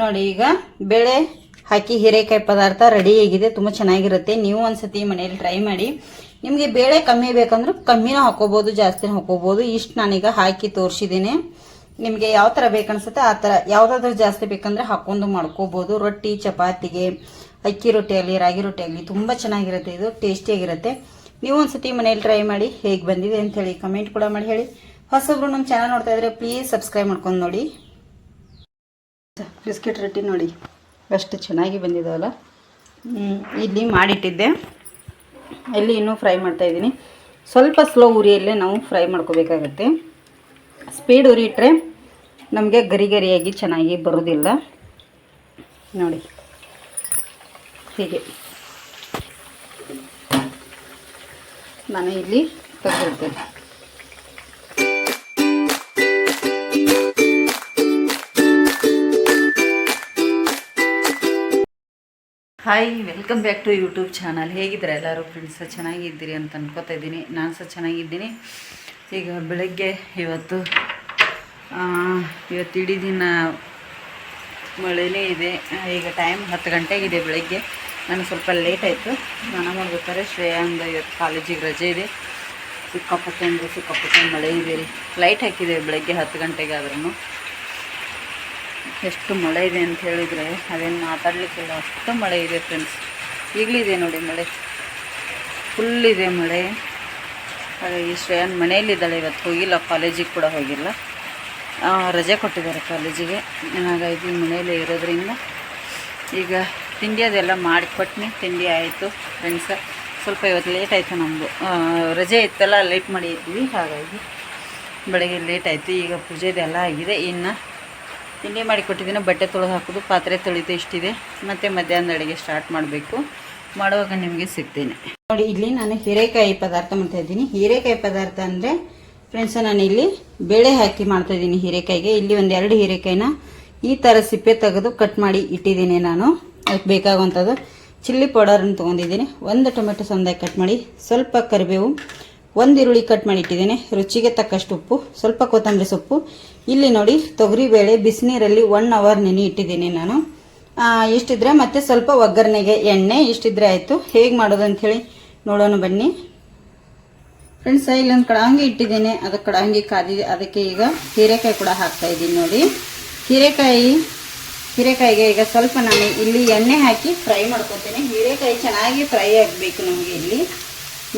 ನೋಡಿ, ಈಗ ಬೇಳೆ ಹಾಕಿ ಹೀರೆಕಾಯಿ ಪದಾರ್ಥ ರೆಡಿ ಆಗಿದೆ, ತುಂಬ ಚೆನ್ನಾಗಿರುತ್ತೆ. ನೀವು ಒಂದ್ಸತಿ ಮನೇಲಿ ಟ್ರೈ ಮಾಡಿ. ನಿಮಗೆ ಬೇಳೆ ಕಮ್ಮಿ ಬೇಕಂದ್ರೆ ಕಮ್ಮಿನೂ ಹಾಕೋಬೋದು, ಜಾಸ್ತಿನೂ ಹಾಕೋಬೋದು. ಇಷ್ಟು ನಾನೀಗ ಹಾಕಿ ತೋರಿಸಿದ್ದೀನಿ ನಿಮಗೆ ಯಾವ ಥರ ಬೇಕನ್ಸುತ್ತೆ ಆ ಥರ ಯಾವುದಾದ್ರೂ ಜಾಸ್ತಿ ಬೇಕಂದ್ರೆ ಹಾಕೊಂಡು ಮಾಡ್ಕೋಬೋದು. ರೊಟ್ಟಿ, ಚಪಾತಿಗೆ, ಅಕ್ಕಿ ರೊಟ್ಟಿ ಆಗಲಿ, ರಾಗಿ ರೊಟ್ಟಿ ಆಗಲಿ, ತುಂಬ ಚೆನ್ನಾಗಿರುತ್ತೆ ಇದು ಟೇಸ್ಟಿಯಾಗಿರುತ್ತೆ ನೀವು ಒಂದ್ಸತಿ ಮನೇಲಿ ಟ್ರೈ ಮಾಡಿ ಹೇಗೆ ಬಂದಿದೆ ಅಂತ ಹೇಳಿ ಕಮೆಂಟ್ ಕೂಡ ಮಾಡಿ ಹೇಳಿ. ಹೊಸಬ್ರು ನಮ್ಮ ಚಾನಲ್ ನೋಡ್ತಾ ಇದ್ರೆ ಪ್ಲೀಸ್ ಸಬ್ಸ್ಕ್ರೈಬ್ ಮಾಡ್ಕೊಂಡು ನೋಡಿ. ಬಿಸ್ಕೆಟ್ ರೊಟ್ಟಿ ನೋಡಿ. ಎಷ್ಟು ಚೆನ್ನಾಗಿ ಬಂದಿದ್ದಾವಲ್ಲ ಇಲ್ಲಿ ಮಾಡಿಟ್ಟಿದ್ದೆ. ಇಲ್ಲಿ ಇನ್ನೂ ಫ್ರೈ ಮಾಡ್ತಾ ಇದ್ದೀನಿ. ಸ್ವಲ್ಪ ಸ್ಲೋ ಉರಿಯಲ್ಲೇ ನಾವು ಫ್ರೈ ಮಾಡ್ಕೋಬೇಕಾಗತ್ತೆ. ಸ್ಪೀಡ್ ಉರಿ ಇಟ್ಟರೆ ನಮಗೆ ಗರಿ ಗರಿಯಾಗಿ ಚೆನ್ನಾಗಿ ಬರೋದಿಲ್ಲ. ನೋಡಿ. ಹೀಗೆ. ನಾನು ಇಲ್ಲಿ ತೆಗೆದಿರ್ತೇನೆ hi welcome back to YouTube channel ಹೇಗಿದ್ದಾರೆ ಎಲ್ಲರೂ? ಫ್ರೆಂಡ್ಸ್ ಚೆನ್ನಾಗಿದ್ದೀರಿ ಅಂತ ಅನ್ಕೋತಾ ಇದ್ದೀನಿ. ನಾನು ಸಹ ಚೆನ್ನಾಗಿದ್ದೀನಿ. ಈಗ ಬೆಳಗ್ಗೆ ಇವತ್ತು ಇವತ್ತು ಇಡೀ ದಿನ ಮಳೆನೇ ಇದೆ. ಈಗ ಟೈಮ್ ಹತ್ತು ಗಂಟೆಗಿದೆ ಬೆಳಗ್ಗೆ. ನಾನು ಸ್ವಲ್ಪ ಲೇಟ್ ಆಯಿತು. ಸ್ನಾನ ಮಾಡ್ಬೇಕಾದ್ರೆ ಶ್ರೇಯಾಂದ ಇವತ್ತು ಕಾಲೇಜಿಗೆ ರಜೆ ಇದೆ. ಸಿಕ್ಕಾಪಟ್ಟೆ ಅಂದರೆ ಸಿಕ್ಕಾಪಟ್ಟೆ ಮಳೆ ಇದೆ. ಲೈಟ್ ಹಾಕಿದೆ ಬೆಳಗ್ಗೆ ಹತ್ತು ಗಂಟೆಗೆ ಆದ್ರೂ ಎಷ್ಟು ಮಳೆ ಇದೆ ಅಂತ ಹೇಳಿದರೆ ಅದೇನು ಮಾತಾಡಲಿಕ್ಕಿಲ್ಲ ಅಷ್ಟು ಮಳೆ ಇದೆ ಫ್ರೆಂಡ್ಸ್ ಈಗಲಿದೆ ನೋಡಿ ಮಳೆ. ಫುಲ್ ಇದೆ ಮಳೆ. ಹಾಗಾಗಿ ಶ್ರೇಯನ್ ಮನೆಯಲ್ಲಿದ್ದಾಳೆ ಇವತ್ತು. ಹೋಗಿಲ್ಲ ಕಾಲೇಜಿಗೆ ಕೂಡ ಹೋಗಿಲ್ಲ. ರಜೆ ಕೊಟ್ಟಿದ್ದಾರೆ ಕಾಲೇಜಿಗೆ ಹಾಗಾಗಿ ಮನೆಯಲ್ಲೇ ಇರೋದ್ರಿಂದ ಈಗ ತಿಂಡಿ ಅದೆಲ್ಲ ಮಾಡಿಕೊಟ್ನಿ. ತಿಂಡಿ ಆಯಿತು ಫ್ರೆಂಡ್ಸ ಸ್ವಲ್ಪ ಇವತ್ತು ಲೇಟ್ ಆಯಿತು ನಮ್ಮದು ರಜೆ ಇತ್ತಲ್ಲ ಲೇಟ್ ಮಾಡಿ ಇದ್ವಿ ಹಾಗಾಗಿ ಬೆಳಗ್ಗೆ ಲೇಟ್ ಆಯಿತು. ಈಗ ಪೂಜೆದೆಲ್ಲ ಆಗಿದೆ. ಇನ್ನು ತಿಂಡಿ ಮಾಡಿ ಕೊಟ್ಟಿದ್ದೀನಿ, ಬಟ್ಟೆ ತೊಳೆದು ಹಾಕೋದು, ಪಾತ್ರೆ ತೊಳಿತು ಇಷ್ಟಿದೆ ಮತ್ತು ಮಧ್ಯಾಹ್ನದ ಅಡುಗೆ ಸ್ಟಾರ್ಟ್ ಮಾಡಬೇಕು. ಮಾಡುವಾಗ ನಿಮಗೆ ಸಿಗ್ತೇನೆ. ನೋಡಿ, ಇಲ್ಲಿ ನಾನು ಹೀರೆಕಾಯಿ ಪದಾರ್ಥ ಮಾಡ್ತಾ ಇದ್ದೀನಿ. ಹೀರೆಕಾಯಿ ಪದಾರ್ಥ ಅಂದರೆ ಫ್ರೆಂಡ್ಸ್ ನಾನು ಇಲ್ಲಿ ಬೇಳೆ ಹಾಕಿ ಮಾಡ್ತಾ ಇದ್ದೀನಿ ಹೀರೆಕಾಯಿಗೆ. ಇಲ್ಲಿ ಒಂದು ಎರಡು ಹೀರೆಕಾಯಿನ ಈ ಥರ ಸಿಪ್ಪೆ ತೆಗೆದು ಕಟ್ ಮಾಡಿ ಇಟ್ಟಿದ್ದೀನಿ ನಾನು. ಅದಕ್ಕೆ ಬೇಕಾಗುವಂಥದ್ದು ಚಿಲ್ಲಿ ಪೌಡರನ್ನು ತೊಗೊಂಡಿದ್ದೀನಿ. ಒಂದು ಟೊಮೆಟೊ ಸಂದಾಯಿ ಕಟ್ ಮಾಡಿ, ಸ್ವಲ್ಪ ಕರಿಬೇವು ಒಂದು ಈರುಳ್ಳಿ ಕಟ್ ಮಾಡಿ ಇಟ್ಟಿದ್ದೇನೆ ರುಚಿಗೆ ತಕ್ಕಷ್ಟು ಉಪ್ಪು, ಸ್ವಲ್ಪ ಕೊತ್ತಂಬರಿ ಸೊಪ್ಪು. ಇಲ್ಲಿ ನೋಡಿ ತೊಗರಿಬೇಳೆ ಬಿಸಿನೀರಲ್ಲಿ ಒನ್ ಅವರ್ ನೆನೆ. ಇಟ್ಟಿದ್ದೀನಿ ನಾನು ಇಷ್ಟಿದ್ರೆ ಮತ್ತೆ ಸ್ವಲ್ಪ ಒಗ್ಗರಣೆಗೆ ಎಣ್ಣೆ, ಇಷ್ಟಿದ್ರೆ ಆಯಿತು. ಹೇಗೆ ಮಾಡೋದು ಅಂಥೇಳಿ ನೋಡೋಣ ಬನ್ನಿ. ಫ್ರೆಂಡ್ಸ್ ಇಲ್ಲೊಂದು ಕಡಾಂಗಿ ಇಟ್ಟಿದ್ದೇನೆ. ಅದು ಕಡಾಂಗಿ ಕಾದಿದೆ ಅದಕ್ಕೆ ಈಗ ಹೀರೆಕಾಯಿ ಕೂಡ ಹಾಕ್ತಾ ಇದ್ದೀನಿ ನೋಡಿ. ಹೀರೆಕಾಯಿ, ಹೀರೆಕಾಯಿಗೆ ಈಗ ಸ್ವಲ್ಪ ನಾನು ಇಲ್ಲಿ ಎಣ್ಣೆ ಹಾಕಿ ಫ್ರೈ ಮಾಡ್ಕೊತೀನಿ. ಹೀರೆಕಾಯಿ ಚೆನ್ನಾಗಿ ಫ್ರೈ ಆಗಬೇಕು ನಮಗೆ ಇಲ್ಲಿ.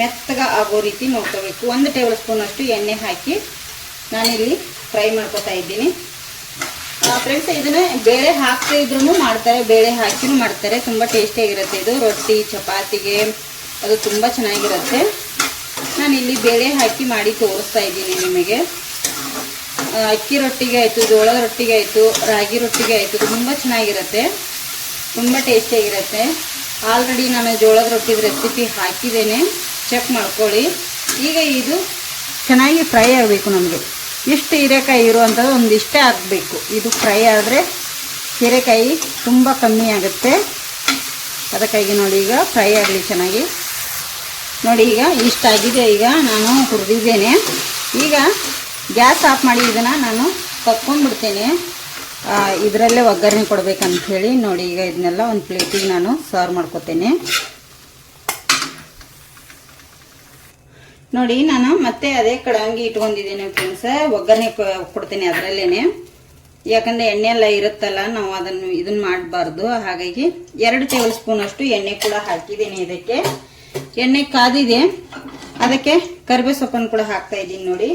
ಮೆತ್ತಗ ಆಗೋ ರೀತಿ ನೋಡ್ಕೋಬೇಕು. ಒಂದು ಟೇಬಲ್ ಸ್ಪೂನ್ ಅಷ್ಟು ಎಣ್ಣೆ ಹಾಕಿ ನಾನಿಲ್ಲಿ ಫ್ರೈ ಮಾಡ್ಕೊತಾ ಇದ್ದೀನಿ. ಫ್ರೆಂಡ್ಸ್ ಇದನ್ನ ಬೇಳೆ ಹಾಕದೇ ಇದ್ರೂ ಮಾಡ್ತಾರೆ. ಬೇಳೆ ಹಾಕಿನೂ ಮಾಡ್ತಾರೆ. ತುಂಬ ಟೇಸ್ಟಿಯಾಗಿರುತ್ತೆ ಇದು. ರೊಟ್ಟಿ, ಚಪಾತಿಗೆ ಅದು ತುಂಬ ಚೆನ್ನಾಗಿರುತ್ತೆ. ನಾನು ಇಲ್ಲಿ ಬೇಳೆ ಹಾಕಿ ಮಾಡಿ ತೋರಿಸ್ತಾ ಇದ್ದೀನಿ ನಿಮಗೆ. ಅಕ್ಕಿ ರೊಟ್ಟಿಗೆ ಆಯಿತು, ಜೋಳದ ರೊಟ್ಟಿಗೆ ಆಯಿತು, ರಾಗಿ ರೊಟ್ಟಿಗೆ ಆಯಿತು. ತುಂಬ ಚೆನ್ನಾಗಿರುತ್ತೆ. ತುಂಬ ಟೇಸ್ಟಿಯಾಗಿರುತ್ತೆ. ಆಲ್ರೆಡಿ ನಾನು ಜೋಳದ ರೊಟ್ಟಿದ ರೆಸಿಪಿ ಹಾಕಿದ್ದೇನೆ. ಚೆಕ್ ಮಾಡ್ಕೊಳ್ಳಿ. ಈಗ ಇದು ಚೆನ್ನಾಗಿ ಫ್ರೈ ಆಗಬೇಕು ನಮಗೆ. ಇಷ್ಟು ಹೀರೆಕಾಯಿ ಇರುವಂಥದ್ದು ಒಂದಿಷ್ಟೇ ಆಗಬೇಕು ಇದು ಫ್ರೈ ಆದರೆ ಹೀರೆಕಾಯಿ ತುಂಬ ಕಮ್ಮಿ ಆಗುತ್ತೆ. ಅದಕ್ಕಾಗಿ ನೋಡಿ ಈಗ ಫ್ರೈ ಆಗಲಿ ಚೆನ್ನಾಗಿ. ನೋಡಿ ಈಗ ಇಷ್ಟಾಗಿದೆ ಈಗ ನಾನು ಹುರಿದಿದ್ದೇನೆ. ಈಗ ಗ್ಯಾಸ್ ಆಫ್ ಮಾಡಿ ಇದನ್ನು ನಾನು ತಕ್ಕೊಂಡ್ಬಿಡ್ತೇನೆ ಇದರಲ್ಲೇ ಒಗ್ಗರಣೆ ಕೊಡಬೇಕಂತ ಹೇಳಿ ನೋಡಿ ಈಗ ಇದನ್ನೆಲ್ಲ ಒಂದು ಪ್ಲೇಟಿಗೆ ನಾನು ಸರ್ವ್ ಮಾಡ್ಕೊತೇನೆ. ನೋಡಿ, ನಾನು ಮತ್ತೆ ಅದೇ ಕಡಂಗಿ ಇಟ್ಕೊಂಡಿದ್ದೀನಿ ಫ್ರೆಂಡ್ಸ್ ಒಗ್ಗರಣೆ ಕೊಡ್ತೀನಿ ಅದರಲ್ಲೇನೆ. ಯಾಕಂದ್ರೆ ಎಣ್ಣೆ ಎಲ್ಲ ಇರುತ್ತಲ್ಲ, ನಾವು ಅದನ್ನು ಇದನ್ನ ಮಾಡಬಾರ್ದು. ಹಾಗಾಗಿ ಎರಡು ಟೇಬಲ್ ಸ್ಪೂನ್ ಅಷ್ಟು ಎಣ್ಣೆ ಕೂಡ ಹಾಕಿದ್ದೀನಿ ಇದಕ್ಕೆ. ಎಣ್ಣೆ ಕಾದಿದೆ. ಅದಕ್ಕೆ ಕರಿಬೇವು ಸೊಪ್ಪನ್ನು ಕೂಡ ಹಾಕ್ತಾ ಇದ್ದೀನಿ ನೋಡಿ.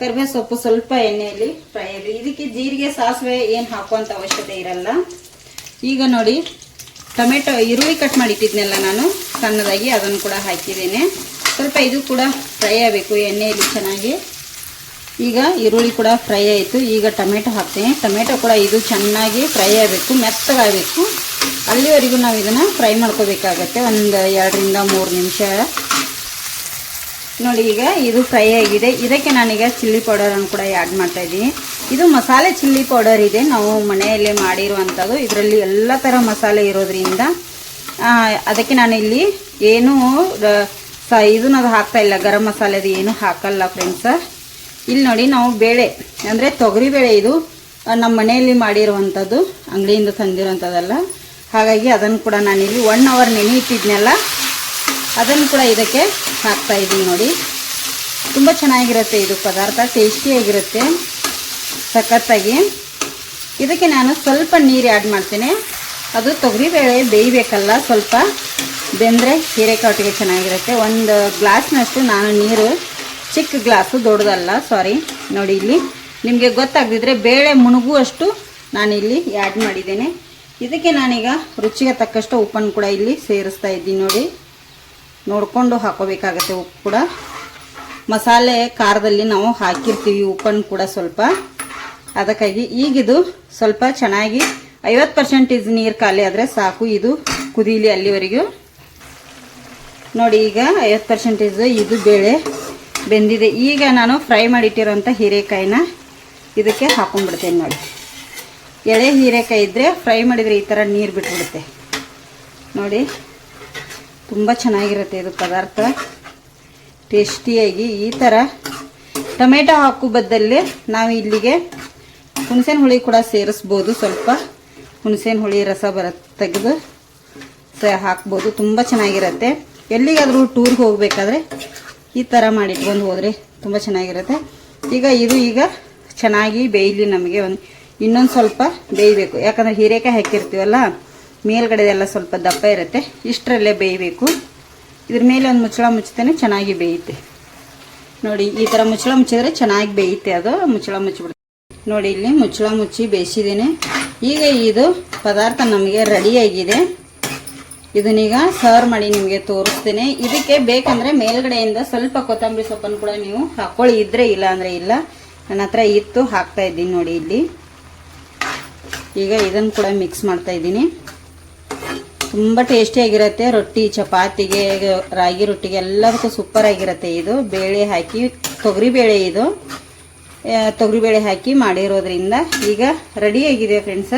ಕರಿಬೇವು ಸೊಪ್ಪು ಸ್ವಲ್ಪ ಎಣ್ಣೆಯಲ್ಲಿ ಫ್ರೈ ಆಗಲಿ ಇದಕ್ಕೆ ಜೀರಿಗೆ, ಸಾಸಿವೆ ಏನು ಹಾಕುವಂಥ ಅವಶ್ಯಕತೆ ಇರಲ್ಲ. ಈಗ ನೋಡಿ, ಟೊಮೆಟೊ, ಈರುಳ್ಳಿ ಕಟ್ ಮಾಡಿ ಇಟ್ಟಿದ್ನಲ್ಲ ನಾನು, ಸಣ್ಣದಾಗಿ ಅದನ್ನು ಕೂಡ ಹಾಕಿದ್ದೇನೆ. ಸ್ವಲ್ಪ ಇದು ಕೂಡ ಫ್ರೈ ಆಗಬೇಕು, ಎಣ್ಣೆಯಲ್ಲಿ ಚೆನ್ನಾಗಿ. ಈಗ ಈರುಳ್ಳಿ ಕೂಡ ಫ್ರೈ ಆಯಿತು. ಈಗ ಟೊಮೆಟೊ ಹಾಕ್ತೀನಿ. ಟೊಮೆಟೊ ಕೂಡ ಇದು ಚೆನ್ನಾಗಿ ಫ್ರೈ ಆಗಬೇಕು, ಮೆತ್ತಗಾಗಬೇಕು. ಅಲ್ಲಿವರೆಗೂ ನಾವು ಇದನ್ನು ಫ್ರೈ ಮಾಡ್ಕೋಬೇಕಾಗತ್ತೆ. ಒಂದು ಎರಡರಿಂದ ಮೂರು ನಿಮಿಷ. ನೋಡಿ, ಈಗ ಇದು ಫ್ರೈ ಆಗಿದೆ. ಇದಕ್ಕೆ ನಾನೀಗ ಚಿಲ್ಲಿ ಪೌಡರನ್ನು ಕೂಡ ಆ್ಯಡ್ ಮಾಡ್ತಾಯಿದ್ದೀನಿ ಇದು ಮಸಾಲೆ ಚಿಲ್ಲಿ ಪೌಡರ್ ಇದೆ. ನಾವು ಮನೆಯಲ್ಲೇ ಮಾಡಿರುವಂಥದ್ದು. ಇದರಲ್ಲಿ ಎಲ್ಲ ಥರ ಮಸಾಲೆ ಇರೋದ್ರಿಂದ ಅದಕ್ಕೆ ನಾನು ಇಲ್ಲಿ ಏನು ಸ, ಇದನ್ನ ಅದು ಹಾಕ್ತಾ ಇಲ್ಲ. ಗರಂ ಮಸಾಲೆದು ಏನು ಹಾಕಲ್ಲ ಫ್ರೆಂಡ್ಸ ಇಲ್ಲಿ ನೋಡಿ ನಾವು ಬೇಳೆ, ಅಂದರೆ ತೊಗರಿ ಬೇಳೆ ಇದು ನಮ್ಮ ಮನೆಯಲ್ಲಿ ಮಾಡಿರುವಂಥದ್ದು, ಅಂಗಡಿಯಿಂದ ತಂದಿರುವಂಥದ್ದಲ್ಲ. ಹಾಗಾಗಿ ಅದನ್ನು ಕೂಡ ನಾನಿಲ್ಲಿ ಒನ್ ಅವರ್ ನೆನೆ ಇಟ್ಟಿದ್ನೆಲ್ಲ ಅದನ್ನು ಕೂಡ ಇದಕ್ಕೆ ಹಾಕ್ತಾ ಇದ್ದೀನಿ ನೋಡಿ. ತುಂಬ ಚೆನ್ನಾಗಿರುತ್ತೆ ಇದು ಪದಾರ್ಥ ಟೇಸ್ಟಿಯಾಗಿರುತ್ತೆ ಸಖತ್ತಾಗಿ. ಇದಕ್ಕೆ ನಾನು ಸ್ವಲ್ಪ ನೀರು ಆ್ಯಡ್ ಮಾಡ್ತೇನೆ. ಅದು ತೊಗರಿ ಬೇಳೆ ಬೇಯಬೇಕಲ್ಲ ಸ್ವಲ್ಪ. ಬೆಂದರೆ ಹೀರೆಕಾಯಿ ಚೆನ್ನಾಗಿರುತ್ತೆ. ಒಂದು ಗ್ಲಾಸ್ನಷ್ಟು ನಾನು ನೀರು, ಚಿಕ್ಕ ಗ್ಲಾಸು ದೊಡ್ಡದಲ್ಲ ಸಾರಿ ನೋಡಿ ಇಲ್ಲಿ. ನಿಮಗೆ ಗೊತ್ತಾಗದಿದ್ರೆ ಬೇಳೆ ಮುಣುಗುವಷ್ಟು ನಾನಿಲ್ಲಿ ಆ್ಯಡ್ ಮಾಡಿದ್ದೇನೆ. ಇದಕ್ಕೆ ನಾನೀಗ ರುಚಿಗೆ ತಕ್ಕಷ್ಟು ಉಪ್ಪನ್ನು ಕೂಡ ಇಲ್ಲಿ ಸೇರಿಸ್ತಾ ಇದ್ದೀನಿ ನೋಡಿ. ನೋಡಿಕೊಂಡು ಹಾಕೋಬೇಕಾಗತ್ತೆ ಉಪ್ಪು ಕೂಡ. ಮಸಾಲೆ ಖಾರದಲ್ಲಿ ನಾವು ಹಾಕಿರ್ತೀವಿ ಉಪ್ಪನ್ನು ಕೂಡ ಸ್ವಲ್ಪ. ಅದಕ್ಕಾಗಿ ಈಗಿದು ಸ್ವಲ್ಪ ಚೆನ್ನಾಗಿ ಐವತ್ತು ಪರ್ಸೆಂಟೇಜ್ ನೀರು ಖಾಲಿ ಆದರೆ ಸಾಕು. ಇದು ಕುದೀಲಿ ಅಲ್ಲಿವರೆಗೂ. ನೋಡಿ ಈಗ ಐವತ್ತು ಪರ್ಸೆಂಟೇಜ್ ಇದು ಬೇಳೆ ಬೆಂದಿದೆ. ಈಗ ನಾನು ಫ್ರೈ ಮಾಡಿಟ್ಟಿರೋಂಥ ಹೀರೆಕಾಯಿನ ಇದಕ್ಕೆ ಹಾಕೊಂಡ್ಬಿಡ್ತೇನೆ ನೋಡಿ. ಎಳೆ ಹೀರೆಕಾಯಿ ಇದ್ದರೆ ಫ್ರೈ ಮಾಡಿದರೆ ಈ ಥರ ನೀರು ಬಿಟ್ಬಿಡುತ್ತೆ. ನೋಡಿ, ತುಂಬ ಚೆನ್ನಾಗಿರುತ್ತೆ ಇದು ಪದಾರ್ಥ. ಟೇಸ್ಟಿಯಾಗಿ ಈ ಥರ ಟೊಮೆಟೊ ಹಾಕು ಬದ್ದಲ್ಲಿ ನಾವು ಇಲ್ಲಿಗೆ ಹುಣಸೇನ ಹುಳಿ ಕೂಡ ಸೇರಿಸ್ಬೋದು. ಸ್ವಲ್ಪ ಹುಣಸೇನ ಹುಳಿ ರಸ ಬರ ತೆಗೆದು ಸ ಹಾಕ್ಬೋದು. ತುಂಬ ಚೆನ್ನಾಗಿರುತ್ತೆ. ಎಲ್ಲಿಗಾದರೂ ಟೂರ್ಗೆ ಹೋಗಬೇಕಾದ್ರೆ ಈ ಥರ ಮಾಡಿಟ್ಕೊಂಡು ಹೋದರೆ ತುಂಬ ಚೆನ್ನಾಗಿರುತ್ತೆ. ಈಗ ಇದು ಈಗ ಚೆನ್ನಾಗಿ ಬೇಯಲಿ ನಮಗೆ ಒಂದು ಇನ್ನೊಂದು ಸ್ವಲ್ಪ ಬೇಯಬೇಕು. ಯಾಕಂದರೆ ಹೀರೆಕಾಯಿ ಹಾಕಿರ್ತೀವಲ್ಲ ಮೇಲ್ಗಡೆ ಎಲ್ಲ ಸ್ವಲ್ಪ ದಪ್ಪ ಇರುತ್ತೆ. ಇಷ್ಟರಲ್ಲೇ ಬೇಯಬೇಕು. ಇದ್ರ ಮೇಲೆ ಒಂದು ಮುಚ್ಚಳ ಮುಚ್ಚುತ್ತೇನೆ, ಚೆನ್ನಾಗಿ ಬೇಯುತ್ತೆ ನೋಡಿ, ಈ ಥರ ಮುಚ್ಚಳ ಮುಚ್ಚಿದ್ರೆ ಚೆನ್ನಾಗಿ ಬೇಯುತ್ತೆ ಅದು. ಮುಚ್ಚಳ ಮುಚ್ಚಿಬಿಡುತ್ತೆ ನೋಡಿ, ಇಲ್ಲಿ ಮುಚ್ಚಳ ಮುಚ್ಚಿ ಬೇಯಿಸಿದ್ದೀನಿ. ಈಗ ಇದು ಪದಾರ್ಥ ನಮಗೆ ರೆಡಿಯಾಗಿದೆ ಇದನ್ನೀಗ ಸರ್ವ್ ಮಾಡಿ ನಿಮಗೆ ತೋರಿಸ್ತೇನೆ. ಇದಕ್ಕೆ ಬೇಕಂದ್ರೆ ಮೇಲ್ಗಡೆಯಿಂದ ಸ್ವಲ್ಪ ಕೊತ್ತಂಬರಿ ಸೊಪ್ಪನ್ನು ಕೂಡ ನೀವು ಹಾಕೊಳ್ಳಿ. ಇದ್ರೆ ಇಲ್ಲ ಅಂದ್ರೆ ಇಲ್ಲ. ನನ್ನ ಹತ್ರ ಇತ್ತು, ಹಾಕ್ತಾ ಇದ್ದೀನಿ ನೋಡಿ ಇಲ್ಲಿ. ಈಗ ಇದನ್ನು ಕೂಡ ಮಿಕ್ಸ್ ಮಾಡ್ತಾ ಇದ್ದೀನಿ. ತುಂಬ ಟೇಸ್ಟಿಯಾಗಿರುತ್ತೆ ರೊಟ್ಟಿ, ಚಪಾತಿಗೆ, ರಾಗಿ ರೊಟ್ಟಿಗೆ ಎಲ್ಲದಕ್ಕೂ ಸೂಪರ್ ಆಗಿರುತ್ತೆ ಇದು. ಬೇಳೆ ಹಾಕಿ, ತೊಗರಿ ಬೇಳೆ ಇದು. ತೊಗರಿಬೇಳೆ ತೊಗರಿ ಬೇಳೆ ಹಾಕಿ ಮಾಡಿರೋದ್ರಿಂದ ಈಗ ರೆಡಿಯಾಗಿದೆ ಫ್ರೆಂಡ್ಸ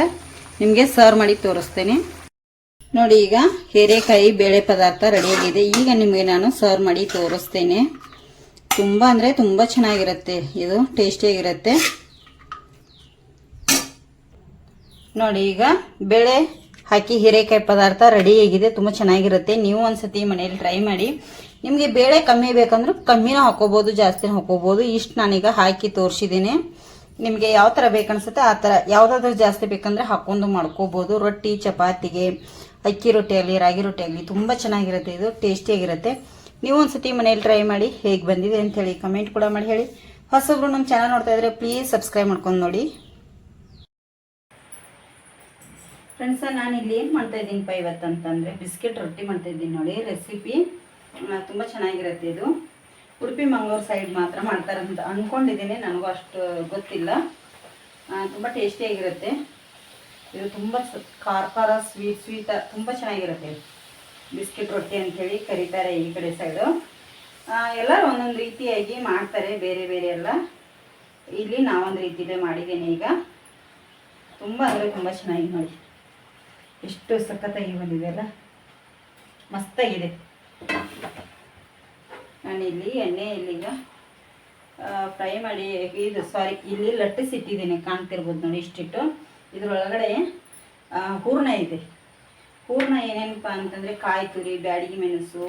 ನಿಮಗೆ ಸರ್ವ್ ಮಾಡಿ ತೋರಿಸ್ತೇನೆ. ನೋಡಿ ಈಗ ಹೀರೆಕಾಯಿ ಬೇಳೆ ಪದಾರ್ಥ ರೆಡಿಯಾಗಿದೆ. ಈಗ ನಿಮಗೆ ನಾನು ಸರ್ವ್ ಮಾಡಿ ತೋರಿಸ್ತೇನೆ. ತುಂಬ ಅಂದರೆ ತುಂಬ ಚೆನ್ನಾಗಿರುತ್ತೆ. ಇದು ಟೇಸ್ಟಿಯಾಗಿರುತ್ತೆ. ನೋಡಿ ಈಗ ಬೇಳೆ ಹಾಕಿ ಹೀರೆಕಾಯಿ ಪದಾರ್ಥ ರೆಡಿಯಾಗಿದೆ ತುಂಬ ಚೆನ್ನಾಗಿರುತ್ತೆ. ನೀವು ಒಂದ್ಸತಿ ಮನೆಯಲ್ಲಿ ಟ್ರೈ ಮಾಡಿ. ನಿಮಗೆ ಬೇಳೆ ಕಮ್ಮಿ ಬೇಕಂದ್ರೆ ಕಮ್ಮಿನೂ ಹಾಕೋಬೋದು, ಜಾಸ್ತಿನೂ ಹಾಕೋಬೋದು. ಇಷ್ಟು ನಾನೀಗ ಹಾಕಿ ತೋರಿಸಿದ್ದೀನಿ. ನಿಮಗೆ ಯಾವ ಥರ ಬೇಕನ್ಸುತ್ತೆ ಆ ಥರ ಯಾವುದಾದ್ರೂ ಜಾಸ್ತಿ ಬೇಕಂದ್ರೆ ಹಾಕೊಂಡು ಮಾಡ್ಕೋಬೋದು. ರೊಟ್ಟಿ, ಚಪಾತಿಗೆ ಅಕ್ಕಿ ರೊಟ್ಟಿ ಆಗಲಿ, ರಾಗಿ ರೊಟ್ಟಿ ಆಗಲಿ ತುಂಬ ಚೆನ್ನಾಗಿರುತ್ತೆ ಇದು ಟೇಸ್ಟಿಯಾಗಿರುತ್ತೆ ನೀವು ಒಂದ್ಸತಿ ಮನೇಲಿ ಟ್ರೈ ಮಾಡಿ ಹೇಗೆ ಬಂದಿದೆ ಅಂತ ಹೇಳಿ ಕಮೆಂಟ್ ಕೂಡ ಮಾಡಿ ಹೇಳಿ. ಹೊಸೊಬ್ರು ನಮ್ಮ ಚಾನಲ್ ನೋಡ್ತಾ ಇದ್ರೆ ಪ್ಲೀಸ್ ಸಬ್ಸ್ಕ್ರೈಬ್ ಮಾಡ್ಕೊಂಡು ನೋಡಿ. ಫ್ರೆಂಡ್ಸ ನಾನು ಇಲ್ಲಿ ಏನು ಮಾಡ್ತಾ ಇದ್ದೀನಿಪ್ಪ ಇವತ್ತಂತಂದರೆ? ಬಿಸ್ಕೆಟ್ ರೊಟ್ಟಿ ಮಾಡ್ತಾ ಇದ್ದೀನಿ ನೋಡಿ ರೆಸಿಪಿ ತುಂಬ ಚೆನ್ನಾಗಿರುತ್ತೆ ಇದು. ಉಡುಪಿ, ಮಂಗಳೂರು ಸೈಡ್ ಮಾತ್ರ ಮಾಡ್ತಾರಂತ ಅಂದ್ಕೊಂಡಿದ್ದೀನಿ ನನಗೂ ಅಷ್ಟು ಗೊತ್ತಿಲ್ಲ. ತುಂಬ ಟೇಸ್ಟಿಯಾಗಿರುತ್ತೆ ಇದು ತುಂಬ ಖಾರ ಖಾರ ಸ್ವೀಟ್ ಸ್ವೀಟ್ ತುಂಬ ಚೆನ್ನಾಗಿರುತ್ತೆ. ಬಿಸ್ಕೆಟ್ ರೊಟ್ಟಿ ಅಂಥೇಳಿ ಕರೀತಾರೆ ಈ ಕಡೆ ಸೈಡು ಎಲ್ಲರೂ ಒಂದೊಂದು ರೀತಿಯಾಗಿ ಮಾಡ್ತಾರೆ ಬೇರೆ ಬೇರೆ ಎಲ್ಲ. ಇಲ್ಲಿ ನಾವೊಂದು ರೀತಿಯಲ್ಲೇ ಮಾಡಿದ್ದೇನೆ ಈಗ. ತುಂಬ ಅಂದರೆ ತುಂಬ ಚೆನ್ನಾಗಿ ನೋಡಿ. ಎಷ್ಟು ಸಖತ್ತಾಗಿ ಬಂದಿದೆ ಅಲ್ಲ. ಮಸ್ತಾಗಿದೆ. ನಾನಿಲ್ಲಿ ಎಣ್ಣೆಯಲ್ಲಿ ಈಗ ಫ್ರೈ ಮಾಡಿ, ಇದು ಸಾರಿ ಇಲ್ಲಿ ಲಟ್ಟಿಸಿಟ್ಟಿದ್ದೀನಿ, ಕಾಣ್ತಿರ್ಬೋದು ನೋಡಿ ಇಷ್ಟಿಟ್ಟು. ಇದ್ರೊಳಗಡೆ ಹೂರ್ಣ ಇದೆ. ಹೂರ್ಣ ಏನೇನಪ್ಪ ಅಂತಂದರೆ ಕಾಯಿ ತುರಿ, ಬ್ಯಾಡಗಿ ಮೆಣಸು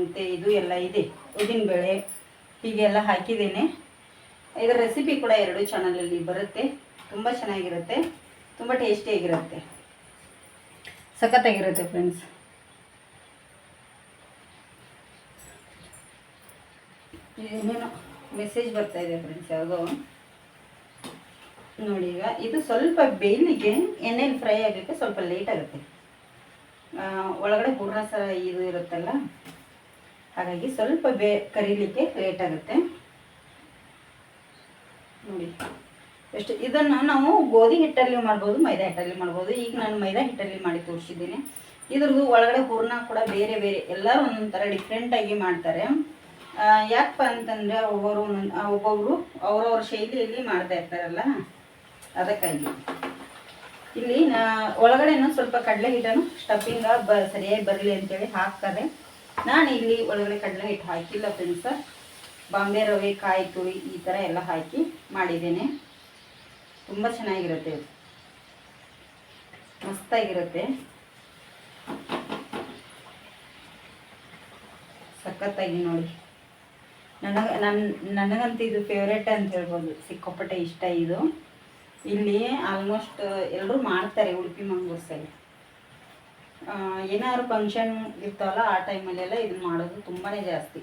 ಮತ್ತು ಇದು ಎಲ್ಲ ಇದೆ. ಉದ್ದಿನಬೇಳೆ ಹೀಗೆಲ್ಲ ಹಾಕಿದ್ದೇನೆ. ಇದರ ರೆಸಿಪಿ ಕೂಡ ಎರಡು ಚಾನಲಲ್ಲಿ ಬರುತ್ತೆ. ತುಂಬ ಚೆನ್ನಾಗಿರುತ್ತೆ. ತುಂಬ ಟೇಸ್ಟಿಯಾಗಿರುತ್ತೆ ಸಖತ್ತಾಗಿರುತ್ತೆ ಫ್ರೆಂಡ್ಸ್ ಏನೇನೋ ಮೆಸೇಜ್ ಬರ್ತಾ ಇದೆ ಫ್ರೆಂಡ್ಸ್ ಯಾವುದೋ. ನೋಡಿ ಈಗ, ಇದು ಸ್ವಲ್ಪ ಬೇಯಲಿಕ್ಕೆ ಎಣ್ಣೆಲಿ ಫ್ರೈ ಆಗಲಿಕ್ಕೆ ಸ್ವಲ್ಪ ಲೇಟ್ ಆಗುತ್ತೆ. ಒಳಗಡೆ ಹೂರ್ಣ ಸರ ಇದು ಇರುತ್ತಲ್ಲ, ಹಾಗಾಗಿ ಸ್ವಲ್ಪ ಬೇ ಕರೀಲಿಕ್ಕೆ ಲೇಟ್ ಆಗುತ್ತೆ. ನೋಡಿ, ಎಷ್ಟು ಇದನ್ನು ನಾವು ಗೋಧಿ ಹಿಟ್ಟಲ್ಲಿ ಮಾಡ್ಬೋದು, ಮೈದಾ ಹಿಟ್ಟಲ್ಲಿ ಮಾಡ್ಬೋದು. ಈಗ ನಾನು ಮೈದಾ ಹಿಟ್ಟಲ್ಲಿ ಮಾಡಿ ತೋರಿಸಿದ್ದೀನಿ. ಇದ್ರದ್ದು ಒಳಗಡೆ ಹೂರ್ಣ ಕೂಡ ಬೇರೆ ಬೇರೆ, ಎಲ್ಲರೂ ಒಂದೊಂದು ಥರ ಡಿಫ್ರೆಂಟಾಗಿ ಮಾಡ್ತಾರೆ. ಯಾಕಪ್ಪ ಅಂತಂದರೆ ಒಬ್ಬರು ಒಬ್ಬೊಬ್ಬರು ಅವ್ರವ್ರ ಶೈಲಿಯಲ್ಲಿ ಮಾಡ್ತಾ ಇರ್ತಾರಲ್ಲ. ಅದಕ್ಕಾಗಿ. ಇಲ್ಲಿ ನಾ ಒಳಗಡೆನೂ ಸ್ವಲ್ಪ ಕಡಲೆ ಹಿಟ್ಟನ್ನು ಸ್ಟಫಿಂಗ ಬ ಸರಿಯಾಗಿ ಬರಲಿ ಅಂತೇಳಿ ಹಾಕ್ತಾರೆ. ನಾನು ಇಲ್ಲಿ ಒಳಗಡೆ ಕಡಲೆ ಹಿಟ್ಟು ಹಾಕಿಲ್ಲ ಫ್ರೆಂಡ್ಸ ಬಾಂಬೆ ರವೆ, ಕಾಯಿ ತುರಿ ಈ ಥರ ಎಲ್ಲ ಹಾಕಿ ಮಾಡಿದ್ದೇನೆ. ತುಂಬ ಚೆನ್ನಾಗಿರುತ್ತೆ ಮಸ್ತಾಗಿರುತ್ತೆ. ಸಖತ್ತಾಗಿ ನೋಡಿ. ನನಗೆ ನನ್ನ ನನಗಂತೂ ಇದು ಫೇವ್ರೇಟ್ ಅಂತ ಹೇಳ್ಬೋದು. ಸಿಕ್ಕಾಪಟ್ಟೆ ಇಷ್ಟ ಇದು. ಇಲ್ಲಿ ಆಲ್ಮೋಸ್ಟ್ ಎಲ್ಲರೂ ಮಾಡ್ತಾರೆ ಉಡುಪಿ, ಮಂಗ್ಳೂರು ಸೈಡ್ ಏನಾದ್ರು ಫಂಕ್ಷನ್ ಇರ್ತಾವಲ್ಲ ಆ ಟೈಮಲ್ಲೆಲ್ಲ ಇದನ್ನ ಮಾಡೋದು ತುಂಬಾ ಜಾಸ್ತಿ.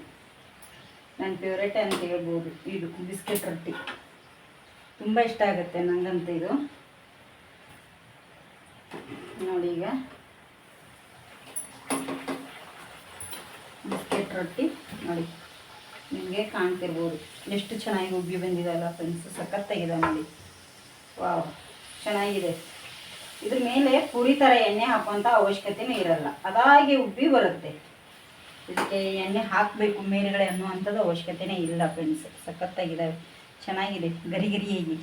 ನನ್ನ ಫೇವ್ರೇಟ್ ಅಂತ ಹೇಳ್ಬೋದು, ಇದು ಬಿಸ್ಕೆಟ್ ರೊಟ್ಟಿ. ತುಂಬ ಇಷ್ಟ ಆಗುತ್ತೆ ನನಗಂತ ಇದು. ನೋಡಿ ಈಗ. ಬಿಸ್ಕೆಟ್ ರೊಟ್ಟಿ, ನೋಡಿ. ನಿಮಗೆ ಕಾಣ್ತಿರ್ಬೋದು. ಎಷ್ಟು ಚೆನ್ನಾಗಿ ಉಬ್ಬಿ ಬಂದಿದೆಲ್ಲ ಫ್ರೆಂಡ್ಸ್ ಸಖತ್ತಾಗಿದೆ ನೋಡಿ. ವಾವ್, ಚೆನ್ನಾಗಿದೆ. ಇದ್ರ ಮೇಲೆ ಪುರಿ ಥರ ಎಣ್ಣೆ ಹಾಕುವಂಥ ಅವಶ್ಯಕತೆನೇ ಇರಲ್ಲ. ಅದಾಗೆ ಉಬ್ಬಿ ಬರುತ್ತೆ. ಇದಕ್ಕೆ ಎಣ್ಣೆ ಹಾಕಬೇಕು ಮೇಲುಗಡೆ ಅನ್ನುವಂಥದ್ದು ಅವಶ್ಯಕತೆನೇ ಇಲ್ಲ ಫ್ರೆಂಡ್ಸ್ ಸಖತ್ತಾಗಿದ್ದಾವೆ ಚೆನ್ನಾಗಿದೆ, ಗರಿ ಗರಿಯಾಗಿ.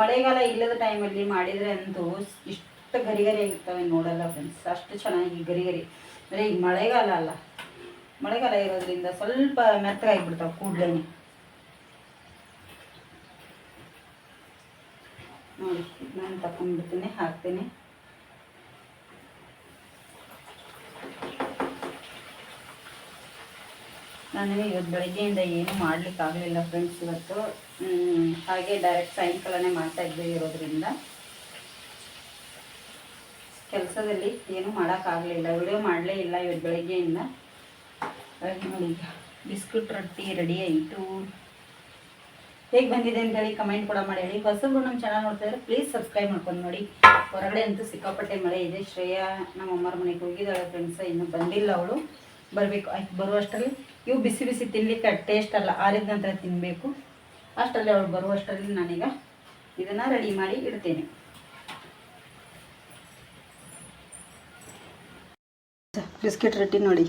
ಮಳೆಗಾಲ ಇಲ್ಲದ ಟೈಮಲ್ಲಿ ಮಾಡಿದರೆ ಅಂತೂ ಇಷ್ಟು ಗರಿ ಗರಿ ಆಗಿರ್ತವೆ ನೋಡಲ್ಲ ಫ್ರೆಂಡ್ಸ್ ಅಷ್ಟು ಚೆನ್ನಾಗಿ ಗರಿ ಗರಿ. ಅಂದರೆ ಈಗ ಮಳೆಗಾಲ ಅಲ್ಲ. ಮಳೆಗಾಲ ಇರೋದ್ರಿಂದ ಸ್ವಲ್ಪ ಮೆತ್ತಗಾಗಿಬಿಡ್ತಾವೆ ಕೂಡಲೇ ನೋಡಿ, ನಾನು ತಗೊಂಡ್ಬಿಡ್ತೀನಿ ಹಾಕ್ತೀನಿ. ನಾನು ಇವತ್ತು ಬೆಳಗ್ಗೆಯಿಂದ ಏನು ಮಾಡ್ಲಿಕ್ಕೆ ಆಗಲಿಲ್ಲ ಫ್ರೆಂಡ್ಸ್ ಇವತ್ತು. ಹಾಗೆ ಡೈರೆಕ್ಟ್ ಸಾಯಂಕಾಲನೇ ಮಾಡ್ತಾ ಇದ್ದೆ ಇರೋದ್ರಿಂದ. ಕೆಲಸದಲ್ಲಿ ಏನು ಮಾಡೋಕ್ಕಾಗಲಿಲ್ಲ ವಿಡಿಯೋ ಮಾಡಲೇ ಇಲ್ಲ ಇವತ್ತು ಬೆಳಗ್ಗೆಯಿಂದ. ನೋಡಿ ಬಿಸ್ಕುಟ್ ರೊಟ್ಟಿ ರೆಡಿ ಆಯಿತು. ಹೇಗೆ ಬಂದಿದೆ ಅಂತ ಹೇಳಿ ಕಮೆಂಟ್ ಕೂಡ ಮಾಡಿ. ಹೇಳಿ. ಹೊಸಬ್ರು ನಮ್ಮ ಚಾನಲ್ ನೋಡ್ತಾ ಇದ್ರೆ ಪ್ಲೀಸ್ ಸಬ್ಸ್ಕ್ರೈಬ್ ಮಾಡ್ಕೊಂಡು ನೋಡಿ. ಹೊರಗಡೆ ಅಂತೂ ಸಿಕ್ಕಾಪಟ್ಟೆ ಮಳೆ ಇದೆ. ಶ್ರೇಯಾ ನಮ್ಮ ಅಮ್ಮರ ಮನೆಗೆ ಹೋಗಿದ್ದಾಳೆ ಫ್ರೆಂಡ್ಸ್ ಇನ್ನೂ ಬಂದಿಲ್ಲ ಅವಳು. ಬರಬೇಕು. ಆಯ್ತು, ಬರುವಷ್ಟರಲ್ಲಿ. ಇವು ಬಿಸಿ ಬಿಸಿ ತಿನ್ಲಿಕ್ಕೆ ಟೇಸ್ಟ್ ಅಲ್ಲ. ಆರಿದ ನಂತರ ತಿನ್ನಬೇಕು ಅಷ್ಟರಲ್ಲಿ ಅವಳು ಬರುವಷ್ಟರಲ್ಲಿ ನಾನೀಗ ಇದನ್ನು ರೆಡಿ ಮಾಡಿ ಇಡ್ತೇನೆ. ಬಿಸ್ಕೆಟ್ ರೊಟ್ಟಿ ನೋಡಿ.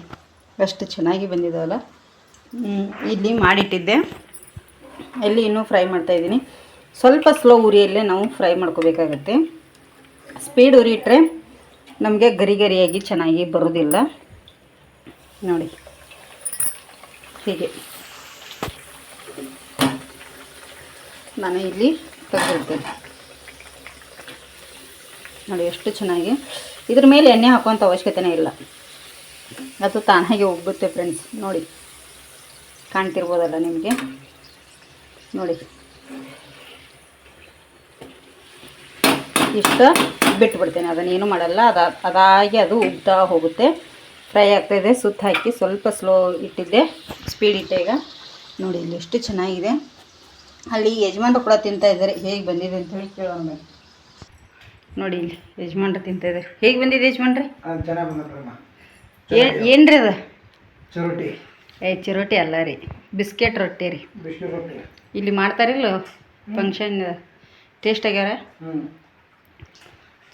ಅಷ್ಟು ಚೆನ್ನಾಗಿ ಬಂದಿದ್ದಾವಲ್ಲ ಇಲ್ಲಿ ಮಾಡಿಟ್ಟಿದ್ದೆ. ಇಲ್ಲಿ ಇನ್ನೂ ಫ್ರೈ ಮಾಡ್ತಾಯಿದ್ದೀನಿ ಸ್ವಲ್ಪ ಸ್ಲೋ ಉರಿಯಲ್ಲೇ ನಾವು ಫ್ರೈ ಮಾಡ್ಕೋಬೇಕಾಗತ್ತೆ. ಸ್ಪೀಡ್ ಉರಿ ಇಟ್ಟರೆ ನಮಗೆ ಗರಿ ಗರಿಯಾಗಿ ಚೆನ್ನಾಗಿ ಬರೋದಿಲ್ಲ. ನೋಡಿ. ಹೀಗೆ. ನಾನು ಇಲ್ಲಿ ತೆಗೆದಿರ್ತೇನೆ ನೋಡಿ ಎಷ್ಟು ಚೆನ್ನಾಗಿ. ಇದ್ರ ಮೇಲೆ ಎಣ್ಣೆ ಹಾಕುವಂಥ ಅವಶ್ಯಕತೆನೇ ಇಲ್ಲ. ಅದು ತಾನಾಗೆ ಹೋಗ್ಬಿಡುತ್ತೆ ಫ್ರೆಂಡ್ಸ್ ನೋಡಿ. ಕಾಣ್ತಿರ್ಬೋದಲ್ಲ ನಿಮಗೆ? ನೋಡಿ. ಇಷ್ಟು ಬಿಟ್ಬಿಡ್ತೇನೆ. ಅದನ್ನೇನು ಮಾಡಲ್ಲ. ಅದ ಅದಾಗಿ ಅದು ಉಗ್ತಾ ಹೋಗುತ್ತೆ. ಫ್ರೈ ಆಗ್ತಾಯಿದೆ ಸುತ್ತ ಹಾಕಿ ಸ್ವಲ್ಪ ಸ್ಲೋ ಇಟ್ಟಿದ್ದೆ. ಸ್ಪೀಡ್ ಇಟ್ಟೆ ಈಗ. ನೋಡಿ ಇಲ್ಲಿ ಎಷ್ಟು ಚೆನ್ನಾಗಿದೆ. ಅಲ್ಲಿ ಯಜಮಾನ್ರು ಕೂಡ ತಿಂತಾ ಇದ್ದಾರೆ. ಹೇಗೆ ಬಂದಿದೆ ಅಂತ ಹೇಳಿ ಕೇಳೋಣ ನೋಡಿ ಇಲ್ಲಿ ಯಜಮಾನ್ರು ತಿಂತಾ ಇದ್ದಾರೆ. ಹೇಗೆ ಬಂದಿದೆ ಯಜಮಾನ್ರಿ? ಏನು ಏನ್ರಿ ಅದು? ಚಿರೋಟಿ. ಏ ಚಿರೋಟಿ ಅಲ್ಲ ರೀ. ಬಿಸ್ಕೆಟ್ ರೊಟ್ಟಿ ರೀ. ಇಲ್ಲಿ ಮಾಡ್ತಾರಿಲ್ಲ ಫಂಕ್ಷನ್ ಟೇಸ್ಟ್ ಆಗ್ಯಾರ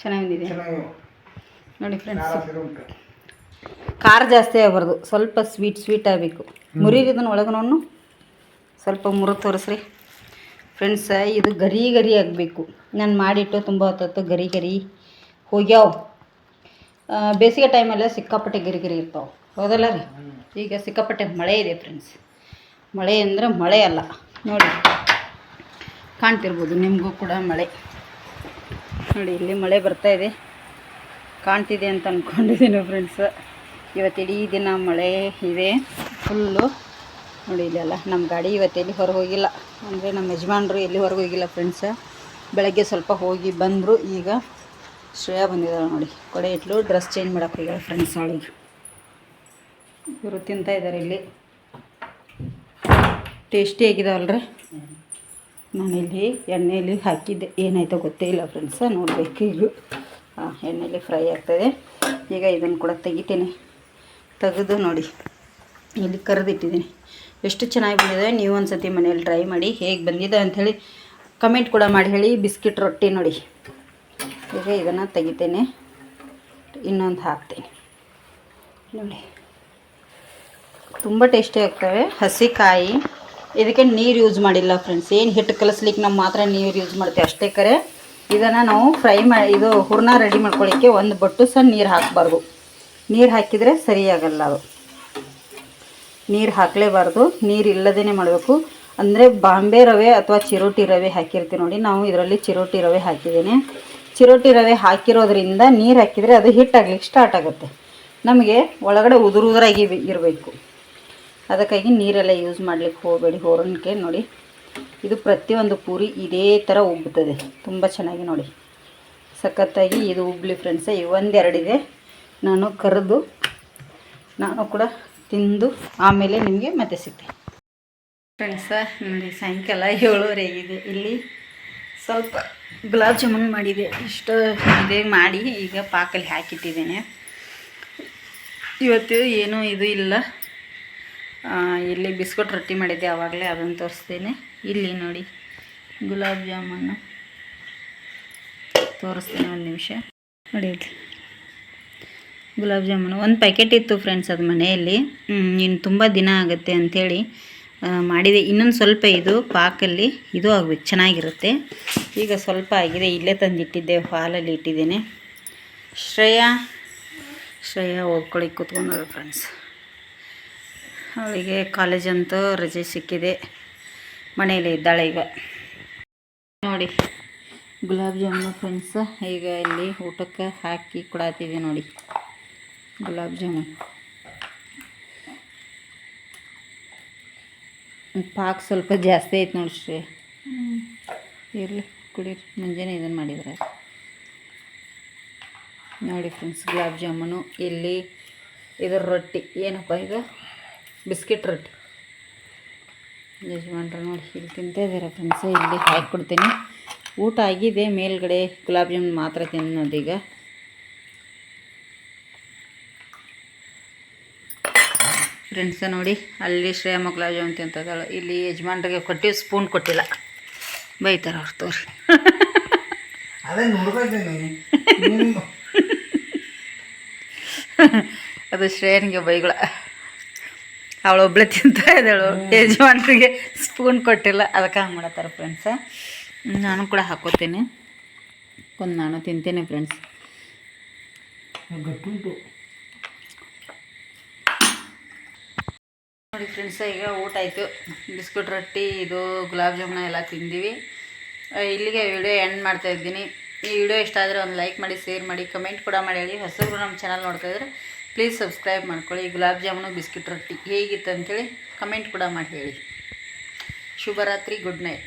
ಚೆನ್ನಾಗಿದೆ ಚೆನ್ನಾಗಿ ನೋಡಿ ಫ್ರೆಂಡ್ಸ್ ಖಾರ ಜಾಸ್ತಿ ಆಗಬಾರ್ದು. ಸ್ವಲ್ಪ ಸ್ವೀಟ್ ಸ್ವೀಟ್ ಆಗಬೇಕು. ಮುರಿದನ್ನು ಇದನ್ನ ನೋಡು ಸ್ವಲ್ಪ ಮುರು ತೋರಿಸ್ರಿ. ಫ್ರೆಂಡ್ಸ್ ಇದು ಗರಿ ಗರಿ ಆಗಬೇಕು. ನಾನು ಮಾಡಿಟ್ಟು ತುಂಬ ಹೊತ್ತು ಗರಿ ಗರಿ ಹೋಗ್ಯಾವ. ಬೇಸಿಗೆ ಟೈಮಲ್ಲೇ ಸಿಕ್ಕಾಪಟ್ಟೆ ಗರಿ ಗರಿ ಇರ್ತಾವೆ. ಹೌದಲ್ಲ ರೀ? ಈಗ ಸಿಕ್ಕಾಪಟ್ಟೆ ಮಳೆ ಇದೆ ಫ್ರೆಂಡ್ಸ್ ಮಳೆ ಅಂದರೆ ಮಳೆ ಅಲ್ಲ. ನೋಡಿ. ಕಾಣ್ತಿರ್ಬೋದು, ನಿಮಗೂ ಕೂಡ ಮಳೆ. ನೋಡಿ, ಇಲ್ಲಿ ಮಳೆ ಬರ್ತಾ ಇದೆ. ಕಾಣ್ತಿದೆ ಅಂತ ಅಂದ್ಕೊಂಡಿದ್ದೀನಿ ಫ್ರೆಂಡ್ಸ್ ಇವತ್ತು ಇಡೀ ದಿನ ಮಳೆ ಇದೆ ಫುಲ್ಲು ನೋಡಿ ಇಲ್ಲೆಲ್ಲ ನಮ್ಮ ಗಾಡಿ ಇವತ್ತು ಎಲ್ಲಿ ಹೊರಗೆ ಹೋಗಿಲ್ಲ. ಅಂದರೆ ನಮ್ಮ ಯಜಮಾನರು ಎಲ್ಲಿ ಹೊರಗೆ ಹೋಗಿಲ್ಲ ಫ್ರೆಂಡ್ಸ ಬೆಳಗ್ಗೆ ಸ್ವಲ್ಪ ಹೋಗಿ ಬಂದರು, ಈಗ ಶ್ರೇಯಾ ಬಂದಿದ್ದಾಳೆ ನೋಡಿ. ಕೊಡೆ ಇಟ್ಲು ಡ್ರೆಸ್ ಚೇಂಜ್ ಮಾಡೋಕೆ ಹೋಗ್ಯಾಳ ಫ್ರೆಂಡ್ಸ್ ಅವಳಿಗೆ. ಇವರು ತಿಂತಾ ಇದ್ದಾರೆ ಇಲ್ಲಿ. ಟೇಸ್ಟಿ ಆಗಿದಾವಲ್ರಿ ನಾನಿಲ್ಲಿ ಎಣ್ಣೆಯಲ್ಲಿ ಹಾಕಿದ್ದೆ. ಏನಾಯ್ತೋ ಗೊತ್ತೇ ಇಲ್ಲ ಫ್ರೆಂಡ್ಸ ನೋಡಬೇಕು ಈಗ ಎಣ್ಣೆಯಲ್ಲಿ ಫ್ರೈ ಆಗ್ತದೆ. ಈಗ ಇದನ್ನು ಕೂಡ ತೆಗಿತೀನಿ. ತೆಗೆದು ನೋಡಿ. ಇಲ್ಲಿ ಕರೆದಿಟ್ಟಿದ್ದೀನಿ. ಎಷ್ಟು ಚೆನ್ನಾಗಿ ಬಂದಿದೆ. ನೀವು ಒಂದು ಸತಿ ಮನೇಲಿ ಟ್ರೈ ಮಾಡಿ ಹೇಗೆ ಬಂದಿದೆ ಅಂಥೇಳಿ ಕಮೆಂಟ್ ಕೂಡ ಮಾಡಿ ಹೇಳಿ. ಬಿಸ್ಕಿಟ್ ರೊಟ್ಟಿ ನೋಡಿ. ಈಗ ಇದನ್ನು ತೆಗಿತೇನೆ. ಇನ್ನೊಂದು ಹಾಕ್ತೀನಿ. ನೋಡಿ. ತುಂಬ ಟೇಸ್ಟಿ ಆಗ್ತವೆ. ಹಸಿ ಕಾಯಿ ಇದಕ್ಕೆ ನೀರು ಯೂಸ್ ಮಾಡಿಲ್ಲ ಫ್ರೆಂಡ್ಸ್ ಏನು ಹಿಟ್ಟು ಕಲಿಸ್ಲಿಕ್ಕೆ ನಾವು ಮಾತ್ರ ನೀರು ಯೂಸ್ ಮಾಡ್ತೀವಿ. ಅಷ್ಟೇ ಕರೆ. ಇದನ್ನು ನಾವು ಫ್ರೈ ಮಾಡಿ ಇದು ಹೂರ್ಣ ರೆಡಿ ಮಾಡ್ಕೊಳ್ಳಿಕ್ಕೆ ಒಂದು ಬಟ್ಟು ಸಹ ನೀರು ಹಾಕಬಾರ್ದು. ನೀರು ಹಾಕಿದರೆ ಸರಿಯಾಗಲ್ಲ ಅದು. ನೀರು ಹಾಕಲೇಬಾರ್ದು. ನೀರು ಇಲ್ಲದೇ ಮಾಡಬೇಕು. ಅಂದರೆ ಬಾಂಬೆ ರವೆ ಅಥವಾ ಚಿರೋಟಿ ರವೆ ಹಾಕಿರ್ತೀವಿ ನೋಡಿ. ನಾವು ಇದರಲ್ಲಿ ಚಿರೋಟಿ ರವೆ ಹಾಕಿದ್ದೀನಿ. ಚಿರೋಟಿ ರವೆ ಹಾಕಿರೋದ್ರಿಂದ ನೀರು ಹಾಕಿದರೆ ಅದು ಹಿಟ್ಟಾಗ್ಲಿಕ್ಕೆ ಸ್ಟಾರ್ಟ್ ಆಗುತ್ತೆ. ನಮಗೆ ಒಳಗಡೆ ಉದುರು ಉದುರಾಗಿ ಇರಬೇಕು. ಅದಕ್ಕಾಗಿ ನೀರೆಲ್ಲ ಯೂಸ್ ಮಾಡ್ಲಿಕ್ಕೆ ಹೋಗಬೇಡಿ ಹೋರಣಿಕೆ ನೋಡಿ. ಇದು ಪ್ರತಿಯೊಂದು ಪೂರಿ ಇದೇ ಥರ ಉಬ್ಬುತ್ತದೆ ತುಂಬ ಚೆನ್ನಾಗಿ ನೋಡಿ. ಸಖತ್ತಾಗಿ ಇದು ಉಬ್ಲಿ ಫ್ರೆಂಡ್ಸ ಒಂದೆರಡಿದೆ. ನಾನು ಕರೆದು, ನಾನು ಕೂಡ ತಿಂದು ಆಮೇಲೆ ನಿಮಗೆ ಮತ್ತೆ ಸಿಗ್ತೆ ಫ್ರೆಂಡ್ಸ ನೋಡಿ ಸಾಯಂಕಾಲ ಏಳುವರೆ ಆಗಿದೆ ಇಲ್ಲಿ ಸ್ವಲ್ಪ ಗುಲಾಬ್ ಜಾಮೂನ್ ಮಾಡಿದೆ. ಇಷ್ಟು ಇದೇ ಮಾಡಿ ಈಗ ಪಾಕಲ್ಲಿ ಹಾಕಿಟ್ಟಿದ್ದೇನೆ. ಇವತ್ತು ಏನೂ ಇದು ಇಲ್ಲ. ಇಲ್ಲಿ ಬಿಸ್ಕೊಟ್ ರೊಟ್ಟಿ ಮಾಡಿದ್ದೆ ಆವಾಗಲೇ ಅದನ್ನು ತೋರಿಸ್ತೀನಿ. ಇಲ್ಲಿ ನೋಡಿ, ಗುಲಾಬ್ ಜಾಮೂನು. ತೋರಿಸ್ತೀನಿ ಒಂದು ನಿಮಿಷ. ನೋಡಿ ಗುಲಾಬ್ ಜಾಮೂನು. ಒಂದು ಪ್ಯಾಕೆಟ್ ಇತ್ತು ಫ್ರೆಂಡ್ಸ್ ಅದು ಮನೆಯಲ್ಲಿ. ಇನ್ನು ತುಂಬ ದಿನ ಆಗುತ್ತೆ ಅಂಥೇಳಿ ಮಾಡಿದೆ. ಇನ್ನೊಂದು ಸ್ವಲ್ಪ ಇದು ಪಾಕಲ್ಲಿ ಇದು ಆಗಬೇಕು, ಚೆನ್ನಾಗಿರುತ್ತೆ. ಈಗ ಸ್ವಲ್ಪ ಆಗಿದೆ, ಇಲ್ಲೇ ತಂದಿಟ್ಟಿದ್ದೆ, ಹಾಲಲ್ಲಿ ಇಟ್ಟಿದ್ದೇನೆ. ಶ್ರೇಯಾ ಶ್ರೇಯಾ ಓದ್ಕೊಳಿಕ್ಕೆ ಕೂತ್ಕೊಂಡು ಫ್ರೆಂಡ್ಸ್ ಅವಳಿಗೆ ಕಾಲೇಜ್ ಅಂತೂ ರಜೆ ಸಿಕ್ಕಿದೆ. ಮನೆಯಲ್ಲಿ ಇದ್ದಾಳೆ ಈಗ ನೋಡಿ ಗುಲಾಬ್ ಜಾಮೂನು ಫ್ರೆಂಡ್ಸ್ ಈಗ ಇಲ್ಲಿ ಊಟಕ್ಕೆ ಹಾಕಿ ಕೊಡತ್ತಿದ್ದೆ ನೋಡಿ ಗುಲಾಬ್ ಜಾಮೂನ್. ಪಾಕ್ ಸ್ವಲ್ಪ ಜಾಸ್ತಿ ಐತೆ ನೋಡಿ ಶ್ರೀ. ಇರಲಿ ಕುಡೀರಿ ಮುಂಜಾನೆ ಇದನ್ನು ಮಾಡಿದ್ರೆ ನೋಡಿ ಫ್ರೆಂಡ್ಸ್ ಗುಲಾಬ್ ಜಾಮೂನು ಇಲ್ಲಿ ಇದರ ರೊಟ್ಟಿ. ಏನಪ್ಪ ಇದು? ಬಿಸ್ಕಿಟ್ ರೊಟ್ಟಿ. ಯಜಮಾನ್ರ ನೋಡಿ ಇಲ್ಲಿ ತಿಂತಾ ಇದ್ದಾರೆ ಫ್ರೆಂಡ್ಸ್ ಇಲ್ಲಿ ಹಾಕಿ ಕೊಡ್ತೀನಿ. ಊಟ ಆಗಿದೆ ಮೇಲ್ಗಡೆ ಗುಲಾಬ್ ಜಾಮೂನ್ ಮಾತ್ರ ತಿನ್ನೋದೀಗ ಫ್ರೆಂಡ್ಸ ನೋಡಿ ಅಲ್ಲಿ ಶ್ರೇಯಮ್ಮ ಗುಲಾಬ್ ಜಾಮೂನ್ ತಿಂತದಾಳೆ ಇಲ್ಲಿ ಯಜಮಾನ್ರಿಗೆ ಕೊಟ್ಟಿವಿ ಸ್ಪೂನ್ ಕೊಟ್ಟಿಲ್ಲ. ಬೈತಾರ ಅವ್ರು ತೋರಿ. ಅದು ಶ್ರೇಯನಿಗೆ ಬೈಗಳ. ಅವಳೊಬ್ಳೆ ತಿಂತಾ ಇದ್ದಾಳು. ಯಜಮಾನ್ರಿಗೆ ಸ್ಪೂನ್ ಕೊಟ್ಟಿಲ್ಲ. ಅದಕ್ಕೆ ಹಂಗೆ ಮಾಡತ್ತಾರೆ ಫ್ರೆಂಡ್ಸ ನಾನು ಕೂಡ ಹಾಕೋತೀನಿ. ಒಂದು ನಾನು ತಿಂತೀನಿ ಫ್ರೆಂಡ್ಸ್ ನೋಡಿ ಫ್ರೆಂಡ್ಸ ಈಗ ಊಟ ಆಯಿತು. ಬಿಸ್ಕುಟ್ ರೊಟ್ಟಿ ಇದು ಗುಲಾಬ್ ಜಾಮೂನ ಎಲ್ಲ ತಿಂದೀವಿ. ಇಲ್ಲಿಗೆ ವಿಡಿಯೋ ಎಂಡ್ ಮಾಡ್ತಾ ಇದ್ದೀನಿ. ಈ ವಿಡಿಯೋ ಇಷ್ಟ ಆದರೆ ಒಂದು ಲೈಕ್ ಮಾಡಿ ಶೇರ್ ಮಾಡಿ ಕಮೆಂಟ್ ಕೂಡ ಮಾಡಿ. ಹೇಳಿ ಹೊಸಬ್ರು ನಮ್ಮ ಚಾನಲ್ ನೋಡ್ತಾ ಇದ್ರೆ ಪ್ಲೀಸ್ ಸಬ್ಸ್ಕ್ರೈಬ್ ಮಾಡ್ಕೊಳ್ಳಿ. ಗುಲಾಬ್ ಜಾಮೂನು, ಬಿಸ್ಕಿಟ್ ರೊಟ್ಟಿ ಹೇಗಿತ್ತು ಅಂತೇಳಿ ಕಮೆಂಟ್ ಕೂಡ ಮಾಡಿ ಹೇಳಿ. ಶುಭರಾತ್ರಿ ಗುಡ್ ನೈಟ್